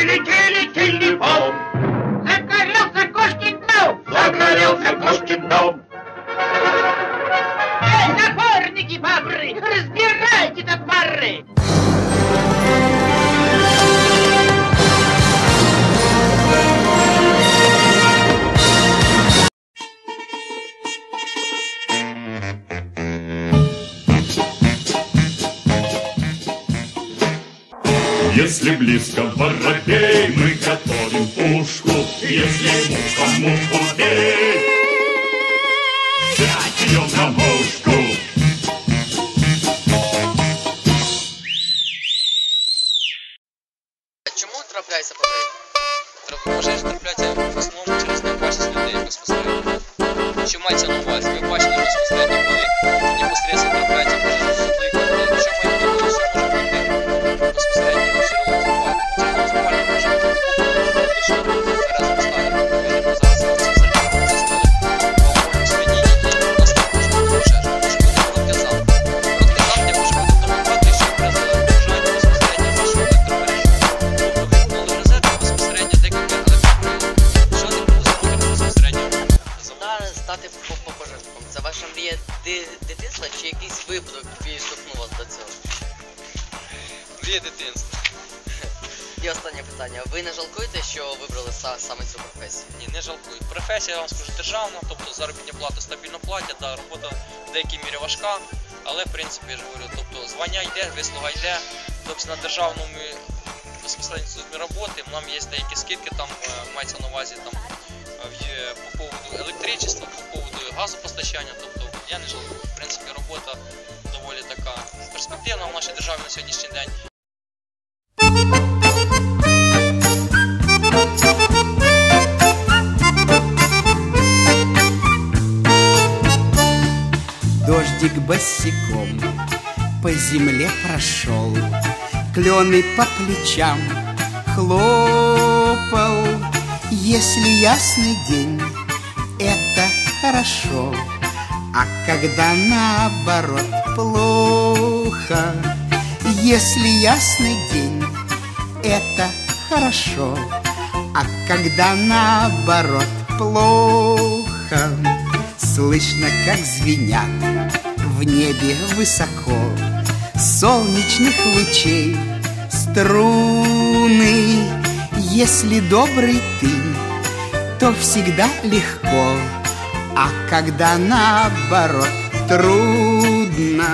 Kelly, Kelly, Kelly. Если близко воробей, мы готовим пушку. Если муха муху бей, взять ее на мушку. Чому трапляється пожежі? Пожежі трапляються в основному через необачність людей безпосередньо. Що мається на увазі? Ви бачили Ваша ди- дитинства чи якийсь випадок підштовхнув вас до цього? Мрія дитинства. І останнє питання. Ви не жалкуєте, що вибрали са- саме цю професію? Ні, не жалкую. Професія, я вам скажу, державна, тобто заробітня плата стабільно платять, да, робота в деякій мірі важка, але в принципі я ж говорю, тобто звання йде, вислуга йде. Тобто на державному безпосередньо службі роботи нам є деякі скидки, там е, мається на увазі там е, в- е, по поводу електричества, по поводу газопостачання. Тобто я не жалкую. В принципі, робота доволі така перспективна в нашій державі на сьогоднішній день. Дождик босиком по земле прошел, Клены по плечам хлопал. Если ясный день, это хорошо, А когда наоборот плохо, Если ясный день, это хорошо, А когда наоборот плохо, Слышно, как звенят в небе высоко. Солнечных лучей струны Если добрый ты, то всегда легко А когда наоборот трудно